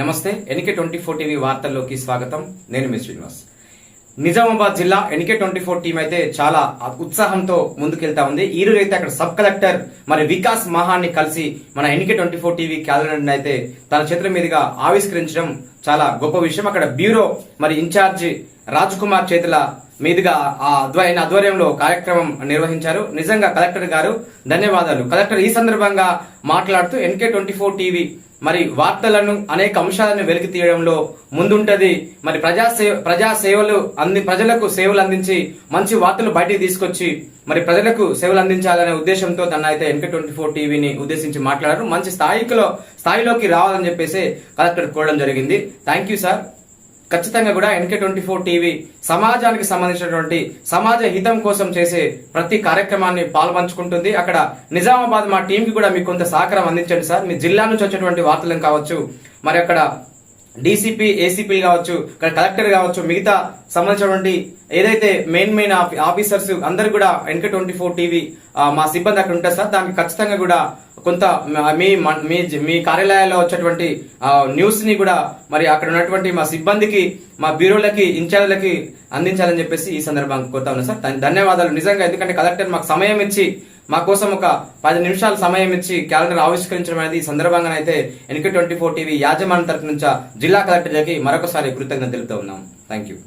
నమస్తే NK twenty four TV వార్తల్లోకి స్వాగతం. నేను మీ శ్రీనివాస్. నిజామాబాద్ జిల్లా ఎన్కే ట్వంటీ ఫోర్ టీం అయితే చాలా ఉత్సాహంతో ముందుకెళ్తా ఉంది. ఈ రోజు అయితే అక్కడ సబ్ కలెక్టర్ మరి వికాస్ మహాన్ని కలిసి మన NK twenty four TV calendar అయితే తన చేతుల మీదుగా ఆవిష్కరించడం చాలా గొప్ప విషయం. అక్కడ బ్యూరో మరి ఇన్ఛార్జి రాజ్ కుమార్ చేతుల మీదుగా ఆ ఆయన ఆధ్వర్యంలో కార్యక్రమం నిర్వహించారు. నిజంగా కలెక్టర్ గారు ధన్యవాదాలు. కలెక్టర్ ఈ సందర్భంగా మాట్లాడుతూ ఎన్కే ట్వంటీ ఫోర్ టీవీ మరి వార్తలను అనేక అంశాలను వెలికి తీయడంలో ముందుంటది. మరి ప్రజా సేవ ప్రజా సేవలు అంది ప్రజలకు సేవలు అందించి మంచి వార్తలు బయటికి తీసుకొచ్చి మరి ప్రజలకు సేవలు అందించాలనే ఉద్దేశంతో తన అయితే ఎన్కే ట్వంటీ ఫోర్ టీవీని ఉద్దేశించి మాట్లాడారు. మంచి స్థాయిలో స్థాయిలోకి రావాలని చెప్పేసి కలెక్టర్ కోరడం జరిగింది. Thank you sir. ఖచ్చితంగా కూడా ఎన్కే ట్వంటీ ఫోర్ టీవీ సమాజానికి సంబంధించినటువంటి సమాజ హితం కోసం చేసే ప్రతి కార్యక్రమాన్ని పాల్పంచుకుంటుంది. అక్కడ నిజామాబాద్ మా టీంకి కూడా మీకు కొంత సహకారం అందించండి సార్. మీ జిల్లా నుంచి వచ్చేటువంటి వార్తలను కావచ్చు మరి అక్కడ డీసీపీ ఏసీపీ కావచ్చు ఇక్కడ కలెక్టర్ కావచ్చు మిగతా సంబంధించినటువంటి ఏదైతే మెయిన్ మెయిన్ ఆఫీసర్స్ అందరు కూడా ఎన్కే ట్వంటీ ఫోర్ టీవీ మా సిబ్బంది అక్కడ ఉంటారు సార్. దానికి ఖచ్చితంగా కూడా కొంత మీ మ- మీ మీ కార్యాలయాల్లో వచ్చేటువంటి న్యూస్ని కూడా మరి అక్కడ ఉన్నటువంటి మా సిబ్బందికి మా బ్యూరోలకి ఇన్ఛార్జ్లకి అందించాలని చెప్పేసి ఈ సందర్భంగా కోరుతా ఉన్నా సార్. ధన్యవాదాలు నిజంగా ఎందుకంటే కలెక్టర్ మాకు సమయం ఇచ్చి మా కోసం ఒక పది నిమిషాల సమయం ఇచ్చి క్యాలెండర్ ఆవిష్కరించడం అనేది ఈ సందర్భంగా అయితే ఎన్కే ట్వంటీ ఫోర్ టీవీ యాజమాన్య తరఫు నుంచి జిల్లా కలెక్టర్ మరొకసారి కృతజ్ఞత తెలుపుతూ ఉన్నాం. Thank you.